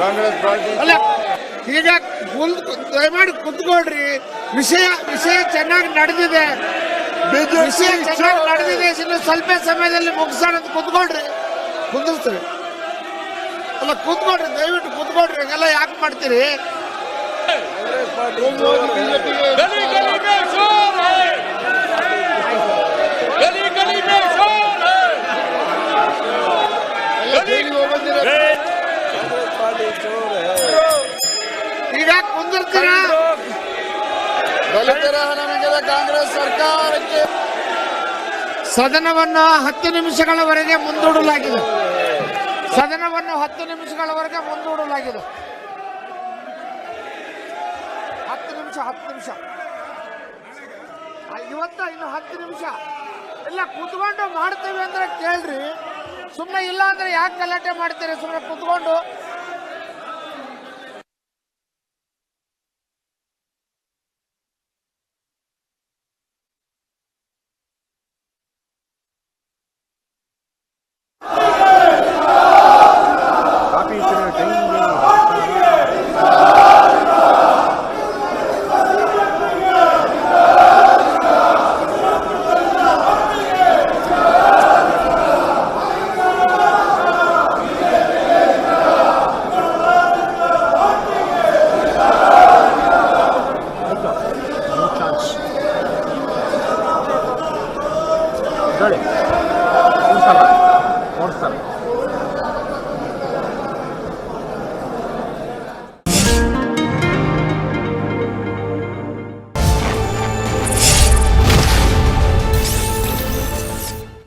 Congress party. ಅಲ್ಲ ಈಗ ದಯಮಾಡಿ ಕುತ್ಕೊಳ್ರಿ. ವಿಷಯ ವಿಷಯ ಚೆನ್ನಾಗಿ ನಡೆದಿದೆ. ವಿಷಯ ಚೆನ್ನಾಗಿ ನಡೆದಿದೆ. ಇನ್ನು ಸ್ವಲ್ಪ ಸಮಯದಲ್ಲಿ ಮುಗಿಸೋಣ ಅಂತ ಕುತ್ಕೊಳ್ರಿ. ಕುಂದಿರ್ತೀರಿ ಅಲ್ಲ ಕೂತ್ಕೊಳ್ರಿ ದಯವಿಟ್ಟು ಕುತ್ಕೊಳ್ರಿ. ಹಂಗೆಲ್ಲ ಯಾಕೆ ಮಾಡ್ತೀರಿ? गली ಈಗ ಕುಂದಿರ್ತೀರ? ದಲಿತರ ಕಾಂಗ್ರೆಸ್ ಸರ್ಕಾರಕ್ಕೆ ಸದನವನ್ನು ಹತ್ತು ನಿಮಿಷಗಳವರೆಗೆ ಮುಂದೂಡಲಾಗಿದೆ. ಸದನವನ್ನು ಹತ್ತು ನಿಮಿಷಗಳವರೆಗೆ ಮುಂದೂಡಲಾಗಿದೆ. ಹತ್ತು ನಿಮಿಷ ಹತ್ತು ನಿಮಿಷ. ಇವತ್ತ ಇನ್ನು ಹತ್ತು ನಿಮಿಷ. ಇಲ್ಲ ಕುತ್ಕೊಂಡು ಮಾಡ್ತೇವೆ ಅಂದ್ರೆ ಕೇಳ್ರಿ. ಸುಮ್ಮನೆ ಇಲ್ಲ ಅಂದ್ರೆ ಯಾಕೆ ಗಲಾಟೆ ಮಾಡ್ತೀರಿ? ಸುಮ್ಮನೆ ಕುತ್ಕೊಂಡು Dale. Un salado. Un salado.